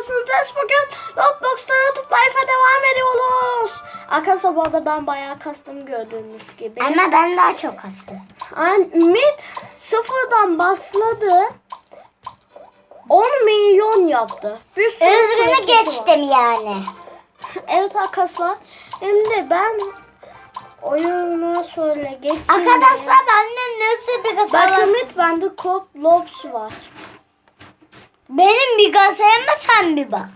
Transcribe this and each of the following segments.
nasılsınız? Bugün Roblox'ta YouTube Life'a devam ediyoruz. Arkadaşlar bu arada ben bayağı kastım gördüğünüz gibi. Ama ben daha çok hastım. Yani Ümit sıfırdan başladı. 10 milyon yaptı. Bir sürü Özgünü hareketi var. geçtim yani. Evet arkadaşlar. De ben oyunu şöyle geçeyim. Arkadaşlar bende nasıl bir Bak kasa var? Ümit bende Cop Lobs var. Benim bir kasaya sen bir bak.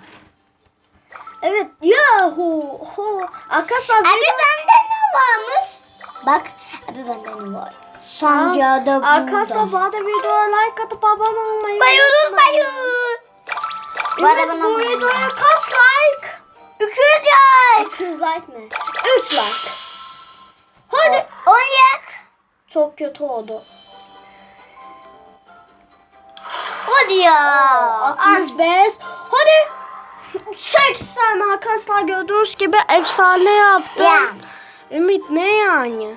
Evet yahu ho. Arkadaşlar Abi bende ne varmış? Bak abi bende ne var? Sancağı da burada. Arkadaşlar bu arada videoya like atıp abone olmayı Bayılın bayılın. Bu arada Evet bana bu videoya kaç like? 200 like. 200 like ne? 3 like. Hadi. 10 like. Çok kötü oldu. Hadi ya. 65. Hadi. 80 arkadaşlar gördüğünüz gibi efsane yaptım. Ya. Ümit ne yani?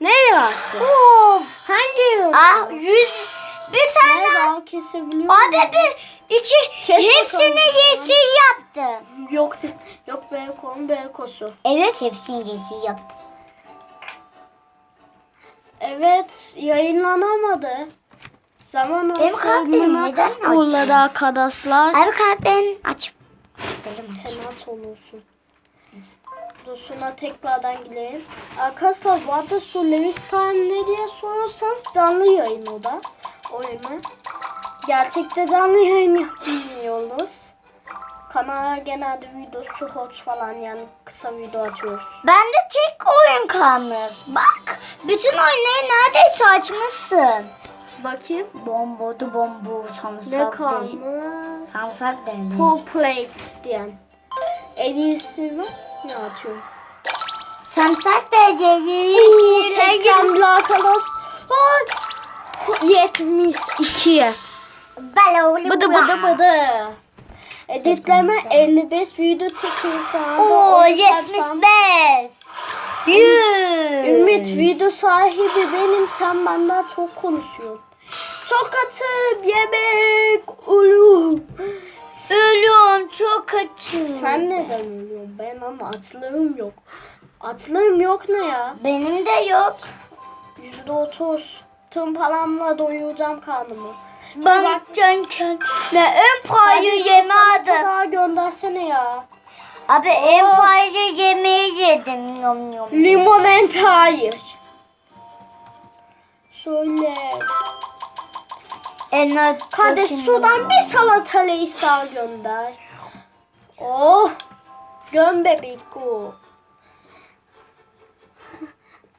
Ne yası? Oo. Hangi yıl? Ah 100 bir Ne tane. daha kesebiliyor Abi bir iki Kes hepsini yeşil yaptım. Yok yok Beyko'nun Beyko'su. Evet hepsini yeşil yaptım. Evet yayınlanamadı. Zaman neden aşımına açıyor? uğradı arkadaşlar. Abi karakterini aç. Aç. Sen at olursun. Dur şuna tekrardan gidelim. Arkadaşlar bu arada şu Lewis Time ne diye sorarsanız canlı yayın o da. Oyunu. Gerçekte canlı yayın yapmıyoruz. Kanala genelde videosu hot falan yani kısa video atıyoruz. Bende tek oyun kalmış. Bak bütün oyunları neredeyse açmışsın. Bakayım. Bombodu bombu samsak Ne değil. kalmış? Samsak değil. Full plate diyen. En iyisini ne atıyorum? Samsak değil. Oo, 80 bile arkadaş. Ay, 72. Bala Bıdı bıdı bıdı. Editleme 55 video çekilse. Oo 75. 100. Ümit video sahibi benim sen benden çok konuşuyorsun. Çok atıp yemek ulum. Ölüyorum çok açım. Sen neden ölüyorsun? Ben ama açlığım yok. Açlığım yok ne ya? Benim de yok. Yüzde otuz. Tüm paramla doyuracağım karnımı. Ben kendime en pahalı Kardeşim, yemeği salata aldım. daha göndersene ya. Abi en pahalı yemeği yedim. Yom yom. Limon Empire. Şöyle. En az Kardeş sudan bir salata reis daha gönder. Oh. Göm bebiku.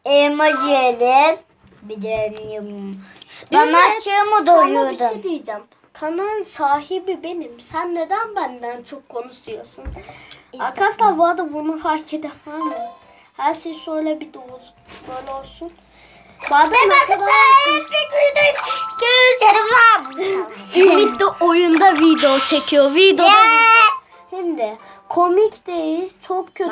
Elma yiyelim. Bir de yum. Ben açığımı Sana bir doyurdum. şey diyeceğim. Kanalın sahibi benim. Sen neden benden çok konuşuyorsun? Arkadaşlar bu arada bunu fark mı? Her şey şöyle bir doğru böyle olsun. Bu arada ne kadar Ümit de oyunda video çekiyor. Videoda hem de komik değil, çok kötü.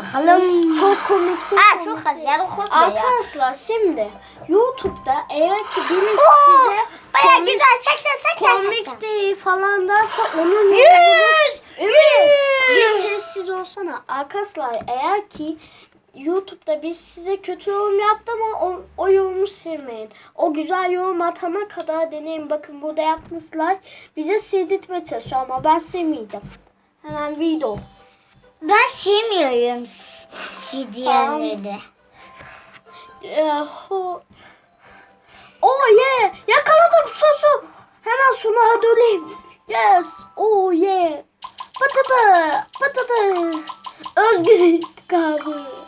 Çok komiksin. Ha çok az değil. ya. Dokuz da ya. Arkadaşlar şimdi YouTube'da eğer ki birisi Oo, size Baya komik, güzel. 80 80 komik değil falan derse onun Yüz. Evet. Bir Yüz. sessiz olsana. Arkadaşlar eğer ki YouTube'da biz size kötü yorum yaptı ama o, o yorumu sevmeyin. O güzel yorum atana kadar deneyin. Bakın burada yapmışlar. Bize sildirtme çalışıyor ama ben sevmeyeceğim. Hemen video. Ben sevmiyorum CD'leri. Yahu. Oh yeah. Yakaladım sosu. Hemen sunu ödüleyim. Yes. Oh yeah. Patata. Patata. Özgür intikamı.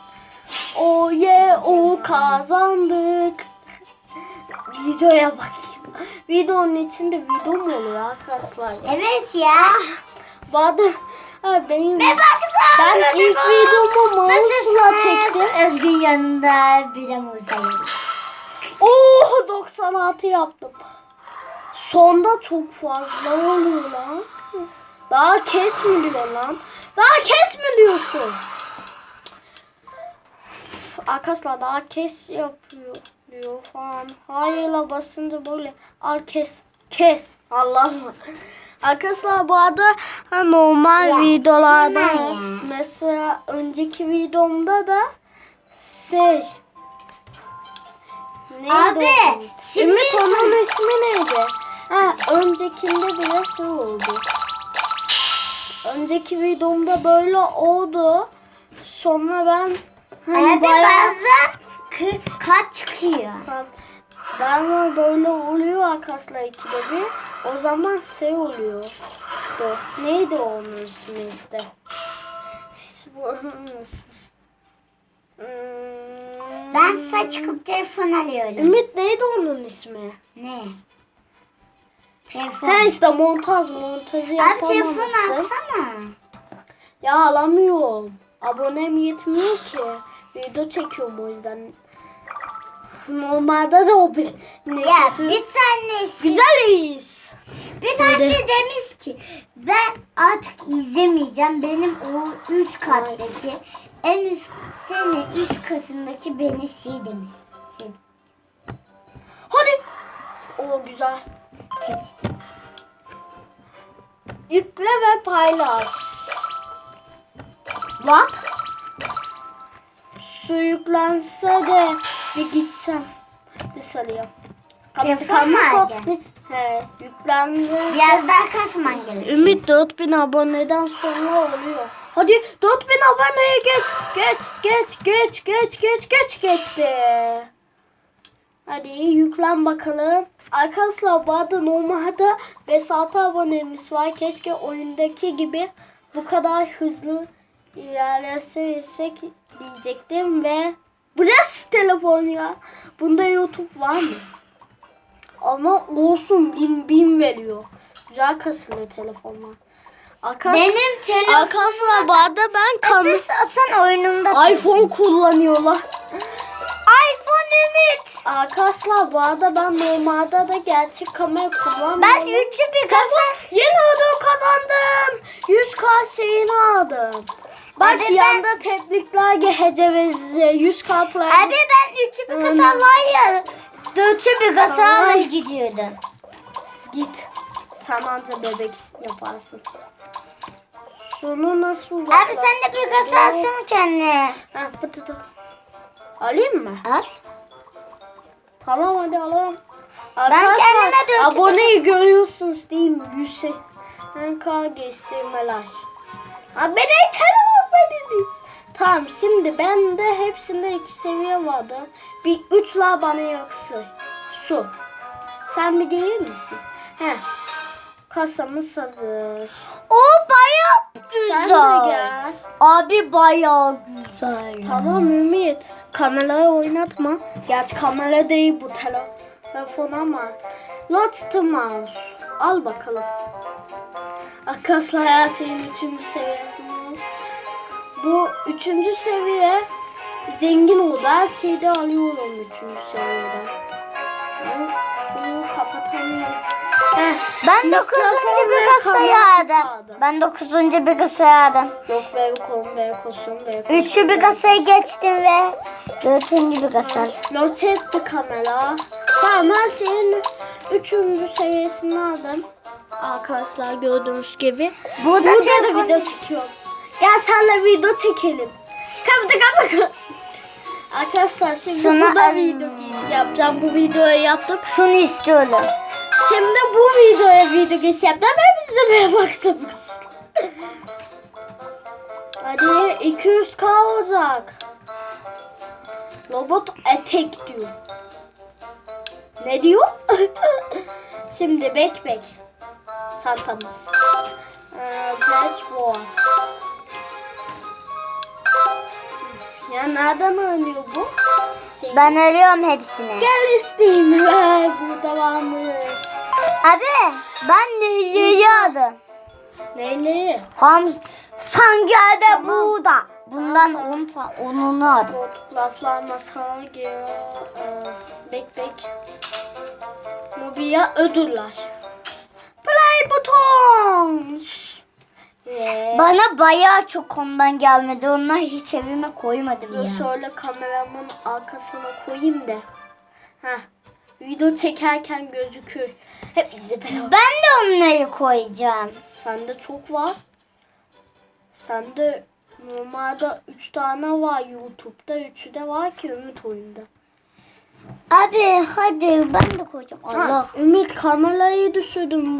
Oh yeah. Oh kazandık. Videoya bakayım. Videonun içinde video mu oluyor arkadaşlar? ya? Evet ya. Arada ha, benim baksana. ben ilk videomu mouse'la çektim. Özgün yanında bir de yedim. Oo 96 yaptım. Sonda çok fazla oluyor lan. Daha kes mi diyor lan? Daha kes Arkadaşlar daha kes yapıyor diyor falan. Hayırla basınca böyle al kes. Kes. Allah'ım. Arkadaşlar bu arada ha, normal Ya, videolarda ya. mesela önceki videomda da şey neydi Abi, şimdi Ümit onun ismi neydi? Ha, öncekinde bile şey oldu. Önceki videomda böyle oldu. Sonra ben hani Abi kı- kat çıkıyor. Ben böyle oluyor arkadaşlar ikide bir. O zaman şey oluyor. O, neydi onun ismi işte? Hmm. Ben saç çıkıp telefon alıyorum. Ümit neydi onun ismi? Ne? Telefon. Ha işte montaj montajı Abi yapamamıştım. telefon alsana. Ya alamıyorum. Abonem yetmiyor ki. Video çekiyorum o yüzden. Normalde de o bir ne Ya kötü. bir tanesi. Güzeliz. Bir tanesi demiş ki ben artık izlemeyeceğim. Benim o üst kattaki en üst senin üst katındaki beni sil demiş. Sil. Hadi. O güzel. Sil. Yükle ve paylaş. What? Su yüklense de bir gitsem. Bir sarayım. Telefon mu alacaksın? He, yüklendi. Biraz daha kasman gerekiyor. Ümit 4000 aboneden sonra oluyor. Hadi 4000 aboneye geç. Geç, geç, geç, geç, geç, geç, geçti. Hadi yüklen bakalım. Arkadaşlar bu arada normalde 5-6 abonemiz var. Keşke oyundaki gibi bu kadar hızlı ilerlesek diyecektim ve bu nasıl telefon ya? Bunda YouTube var mı? Ama olsun bin bin veriyor. Güzel kasılı telefonlar. Arkadaş, Benim telefonum arada ben kam- Esas sen oyununda iPhone kullanıyorlar. iPhone Ümit. Arkadaşlar bu arada ben normalde de gerçek kamera kullanmıyorum. Ben üçü bir kasa. Yeni ödül kazandım. 100k şeyini aldım. Bak Abi ben- yanda tebrikler GHC ve Z 100k play. Abi ben üçü bir kasa Hmm. var ya. Dörtü bir kasa Tamam. alır gidiyordum. Git. Sen anca bebek yaparsın. Şunu nasıl Abi sen de bir kasa alsın kendine. Ha pıtıtı. Alayım mı? Al. Tamam hadi alalım. kendime döktüm. Aboneyi görüyorsunuz değil mi? Yüse. Ben K geçti melaj. Abi beni tanımadınız. Tamam şimdi bende hepsinde iki seviye vardı. Bir üç la bana yoksa. Su. Sen bir değil misin? He. Kasamız hazır. O bayağı Sen güzel. de gel. Abi bayağı güzel. Tamam Ümit. Kamerayı oynatma. Gerçi kamera değil bu telefon ama. Not the mouse. Al bakalım. Arkadaşlar her şeyin üçüncü seviyesinde. Bu üçüncü seviye zengin oldu. Her şeyi de alıyorum üçüncü seviyede. Ben şunu kapatamıyorum. Heh, Ben dokuzuncu bir kasayı aldım. Ben dokuzuncu bir kasayı aldım. Yok Beykosun, Beykosun, Beykosun. Üçü bir kasayı geçtim ve dörtüncü bir kasa. Rotetli kamera. Tamam ben senin üçüncü seviyesini aldım. Arkadaşlar gördüğünüz gibi. Burada, Burada da video çekiyorum. Gel senle video çekelim. Kapı kapı. Arkadaşlar şimdi Sana- burada video girişi yapacağım. Bu videoyu yaptım. Şunu istiyorum. Şimdi bu videoya video girişi yaptım. Ben size merhaba kısamış. Hadi 200k olacak. Robot attack diyor. Ne diyor? Şimdi bek bek. Çantamız. Ee, Black nereden alıyor bu? Şey. Ben arıyorum hepsini. Gel isteyeyim. Ver, Burada varmış. Abi ben neyi aldım? Ne ne? Ham Sangelde Tamam. burada. Bundan Tamam, on ta onunu aldım. Koltuk laflar masaya giriyor. Ee, bek bek. Mobilya ödüller. Play buttons. Ve Bana bayağı çok ondan gelmedi. Onlar hiç evime koymadım ya. şöyle kameramın arkasına koyayım da. Heh. Video çekerken gözükür. Hep. Ben de onları koyacağım. Sende çok var. Sende normalde 3 tane var YouTube'da. Üçü de var ki Ümit oyunda. Abi hadi ben de koyacağım. Allah. Ha, Ümit kamerayı düşürdüm.